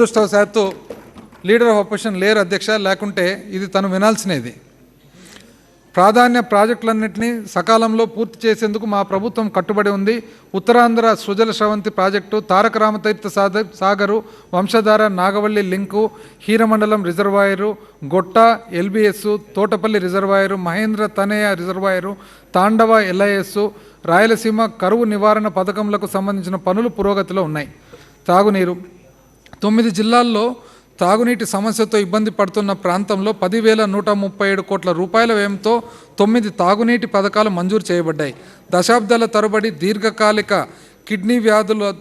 దుష్టవశాత్తు leader of opposition లేరు అధ్యక్ష లేకుంటే ఇది తను వినాల్సినది. ప్రాధాన్య ప్రాజెక్టులన్నింటినీ సకాలంలో పూర్తి చేసేందుకు మా ప్రభుత్వం కట్టుబడి ఉంది. ఉత్తరాంధ్ర సృజల శ్రవంతి ప్రాజెక్టు తారక రామతీర్థ సాద సాగరు వంశధార నాగవల్లి link Hiramandalam reservoir గొట్ట lbs Thotapalli reservoir Mahendra Tanaya reservoir తాండవ ఎల్ఐఎస్ రాయలసీమ కరువు నివారణ పథకంలకు సంబంధించిన పనులు పురోగతిలో ఉన్నాయి. తాగునీరు తొమ్మిది జిల్లాల్లో తాగునీటి సమస్యతో ఇబ్బంది పడుతున్న ప్రాంతంలో పదివేల నూట ముప్పై ఏడు కోట్ల రూపాయల వ్యయంతో తొమ్మిది తాగునీటి పథకాలు మంజూరు చేయబడ్డాయి. దశాబ్దాల తరబడి దీర్ఘకాలిక కిడ్నీ వ్యాధుల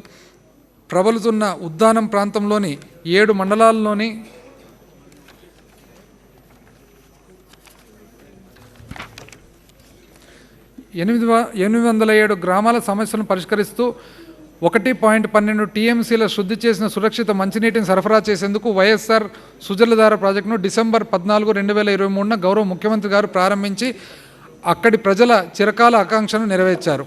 ప్రబలుతున్న ఉద్దానం ప్రాంతంలోని ఏడు మండలాల్లోని ఎనిమిది వ- ఎనిమిది వందల ఏడు గ్రామాల సమస్యలను పరిష్కరిస్తూ ఒకటి పాయింట్ పన్నెండు టీఎంసీల శుద్ధి చేసిన సురక్షిత మంచినీటిని సరఫరా చేసేందుకు వైఎస్ఆర్ సుజలధార ప్రాజెక్టును డిసెంబర్ పద్నాలుగు రెండు వేల ఇరవై మూడున గౌరవ ముఖ్యమంత్రి గారు ప్రారంభించి అక్కడి ప్రజల చిరకాల ఆకాంక్షను నెరవేర్చారు.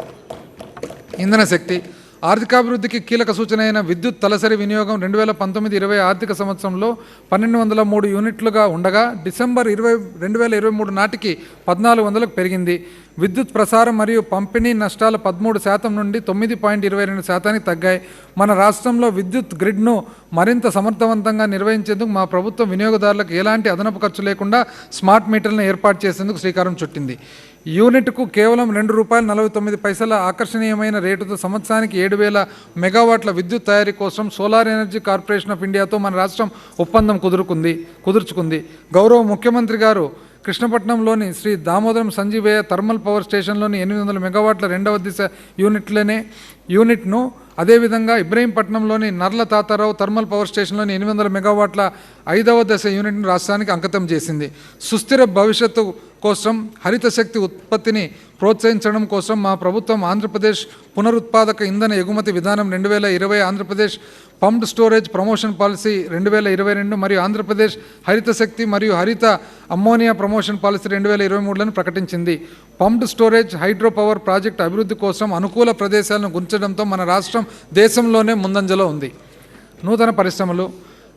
ఇంధన శక్తి. ఆర్థికాభివృద్ధికి కీలక సూచన అయిన విద్యుత్ తలసరి వినియోగం రెండు వేల పంతొమ్మిది ఇరవై ఆర్థిక సంవత్సరంలో పన్నెండు వందల మూడు యూనిట్లుగా ఉండగా డిసెంబర్ ఇరవై రెండు వేల ఇరవై మూడు నాటికి పద్నాలుగు వందలకు పెరిగింది. విద్యుత్ ప్రసారం మరియు పంపిణీ నష్టాలు పదమూడు శాతం నుండి తొమ్మిది పాయింట్ ఇరవై రెండు శాతానికి తగ్గాయి. మన రాష్ట్రంలో విద్యుత్ గ్రిడ్ను మరింత సమర్థవంతంగా నిర్వహించేందుకు మా ప్రభుత్వం వినియోగదారులకు ఎలాంటి అదనపు ఖర్చు లేకుండా స్మార్ట్ మీటర్లను ఏర్పాటు చేసేందుకు శ్రీకారం చుట్టింది. యూనిట్కు కేవలం రెండు రూపాయల నలభై తొమ్మిది పైసల ఆకర్షణీయమైన రేటుతో సంవత్సరానికి ఏడు వేల మెగావాట్ల విద్యుత్ తయారీ కోసం సోలార్ ఎనర్జీ కార్పొరేషన్ ఆఫ్ ఇండియాతో మన రాష్ట్రం ఒప్పందం కుదురుకుంది కుదుర్చుకుంది. గౌరవ ముఖ్యమంత్రి గారు కృష్ణపట్నంలోని శ్రీ దామోదరం సంజీవయ్య థర్మల్ పవర్ స్టేషన్లోని ఎనిమిది వందల మెగావాట్ల రెండవ దిశ యూనిట్లనే యూనిట్ను అదేవిధంగా ఇబ్రహీంపట్నంలోని నర్ల తాతారావు థర్మల్ పవర్ స్టేషన్లోని ఎనిమిది వందల మెగావాట్ల ఐదవ దశ యూనిట్ను రాష్ట్రానికి అంకితం చేసింది. సుస్థిర భవిష్యత్తు కోసం హరిత శక్తి ఉత్పత్తిని ప్రోత్సహించడం కోసం మా ప్రభుత్వం ఆంధ్రప్రదేశ్ పునరుత్పాదక ఇంధన ఎగుమతి విధానం రెండు వేల ఇరవై Andhra Pradesh pumped storage promotion policy రెండు వేల ఇరవై రెండు మరియు ఆంధ్రప్రదేశ్ హరిత శక్తి మరియు హరిత అమ్మోనియా ప్రమోషన్ పాలసీ రెండు వేల ఇరవై మూడులను ప్రకటించింది. Pumped storage hydro power project అభివృద్ధి కోసం అనుకూల ప్రదేశాలను గుర్తించడంతో మన రాష్ట్రం దేశంలోనే ముందంజలో ఉంది. నూతన పరిశ్రమలు.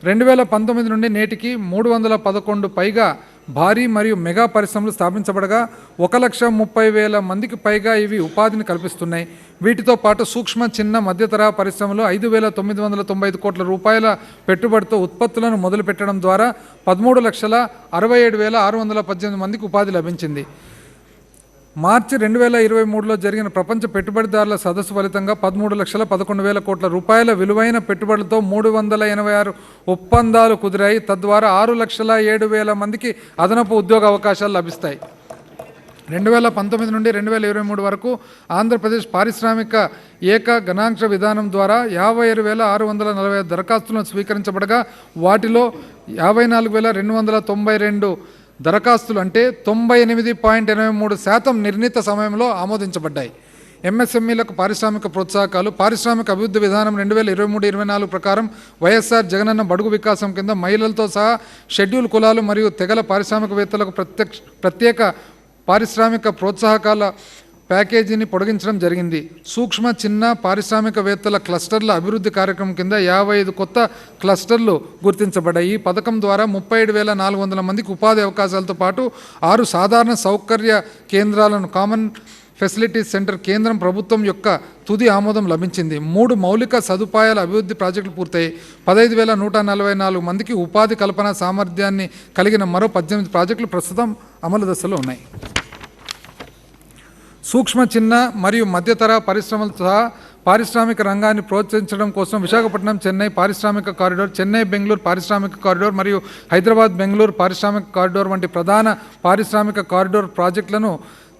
రెండు వేల పంతొమ్మిది నుండి నేటికి మూడు వందల పదకొండు పైగా భారీ మరియు మెగా పరిశ్రమలు స్థాపించబడగా ఒక లక్ష ముప్పై వేల మందికి పైగా ఇవి ఉపాధిని కల్పిస్తున్నాయి. వీటితో పాటు సూక్ష్మ చిన్న మధ్యతరహా పరిశ్రమలు ఐదు వేల తొమ్మిది వందల తొంభై ఐదు కోట్ల రూపాయల పెట్టుబడితో ఉత్పత్తులను మొదలుపెట్టడం ద్వారా పదమూడు లక్షల అరవై ఏడు వేల ఆరు వందల పద్దెనిమిది మందికి ఉపాధి లభించింది. మార్చి రెండు వేల ఇరవై మూడులో జరిగిన ప్రపంచ పెట్టుబడిదారుల సదస్సు ఫలితంగా పదమూడు లక్షల పదకొండు వేల కోట్ల రూపాయల విలువైన పెట్టుబడులతో మూడు వందల ఎనభై ఆరు ఒప్పందాలు కుదిరాయి. తద్వారా ఆరు లక్షల ఏడు వేల మందికి అదనపు ఉద్యోగ అవకాశాలు లభిస్తాయి. రెండు వేల పంతొమ్మిది నుండి రెండు వేల ఇరవై మూడు వరకు ఆంధ్రప్రదేశ్ పారిశ్రామిక ఏక గణాంక విధానం ద్వారా యాభై ఆరు వేల ఆరు వందల నలభై ఐదు దరఖాస్తులను స్వీకరించబడగా వాటిలో యాభై నాలుగు వేల రెండు వందల తొంభై రెండు దరఖాస్తులు అంటే తొంభై ఎనిమిది పాయింట్ ఎనభై మూడు శాతం నిర్ణీత సమయంలో ఆమోదించబడ్డాయి. ఎంఎస్ఎంఈలకు పారిశ్రామిక ప్రోత్సాహకాలు పారిశ్రామిక అభివృద్ధి విధానం రెండు వేల ఇరవై మూడు ఇరవై నాలుగు ప్రకారం వైఎస్ఆర్ జగనన్న బడుగు వికాసం కింద మహిళలతో సహా షెడ్యూల్ కులాలు మరియు తెగల పారిశ్రామికవేత్తలకు ప్రత్యక్ష ప్రత్యేక పారిశ్రామిక ప్రోత్సాహకాల ప్యాకేజీని పొడిగించడం జరిగింది. సూక్ష్మ చిన్న పారిశ్రామికవేత్తల క్లస్టర్ల అభివృద్ధి కార్యక్రమం కింద యాభై ఐదు కొత్త క్లస్టర్లు గుర్తించబడ్డాయి. ఈ పథకం ద్వారా ముప్పై ఏడు వేల నాలుగు వందల మందికి ఉపాధి అవకాశాలతో పాటు ఆరు సాధారణ సౌకర్య కేంద్రాలను కామన్ ఫెసిలిటీస్ సెంటర్ కేంద్రం ప్రభుత్వం యొక్క తుది ఆమోదం లభించింది. మూడు మౌలిక సదుపాయాల అభివృద్ధి ప్రాజెక్టులు పూర్తయి పదహైదు వేల నూట నలభై నాలుగు మందికి ఉపాధి కల్పన సామర్థ్యాన్ని కలిగిన మరో పద్దెనిమిది ప్రాజెక్టులు ప్రస్తుతం అమలు దశలో ఉన్నాయి. సూక్ష్మ చిన్న మరియు మధ్యతర పరిశ్రమలు సహా పారిశ్రామిక రంగాన్ని ప్రోత్సహించడం కోసం విశాఖపట్నం చెన్నై పారిశ్రామిక కారిడోర్ చెన్నై బెంగళూరు పారిశ్రామిక కారిడోర్ మరియు హైదరాబాద్ బెంగళూరు పారిశ్రామిక కారిడోర్ వంటి ప్రధాన పారిశ్రామిక కారిడోర్ ప్రాజెక్టులను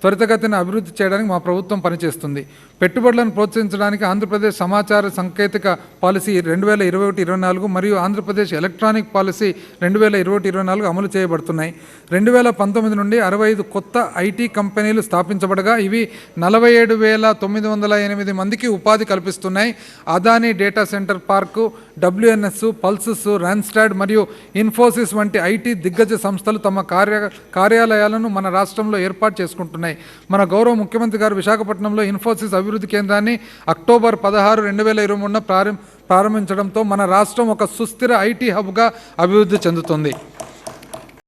త్వరితగతిన అభివృద్ధి చేయడానికి మా ప్రభుత్వం పనిచేస్తుంది. పెట్టుబడులను ప్రోత్సహించడానికి ఆంధ్రప్రదేశ్ సమాచార సాంకేతిక పాలసీ రెండు వేల ఇరవై ఒకటి ఇరవై నాలుగు మరియు ఆంధ్రప్రదేశ్ ఎలక్ట్రానిక్ పాలసీ రెండు వేల ఇరవై ఒకటి ఇరవై నాలుగు అమలు చేయబడుతున్నాయి. రెండు వేల పంతొమ్మిది నుండి అరవై ఐదు కొత్త ఐటీ కంపెనీలు స్థాపించబడగా ఇవి నలభై ఏడు వేల తొమ్మిది వందల ఎనిమిది మందికి ఉపాధి కల్పిస్తున్నాయి. Adani data centre park WNS Pulsus Randstad మరియు ఇన్ఫోసిస్ వంటి ఐటీ దిగ్గజ సంస్థలు తమ కార్య కార్యాలయాలను మన రాష్ట్రంలో ఏర్పాటు చేసుకుంటున్నాయి. మన గౌరవ ముఖ్యమంత్రి గారు విశాఖపట్నంలో ఇన్ఫోసిస్ అభివృద్ధి కేంద్రాన్ని అక్టోబర్ పదహారు రెండు వేల ఇరవై మూడున ప్రారంభించడంతో మన రాష్ట్రం ఒక సుస్థిర ఐటీ హబ్గా అభివృద్ధి చెందుతుంది.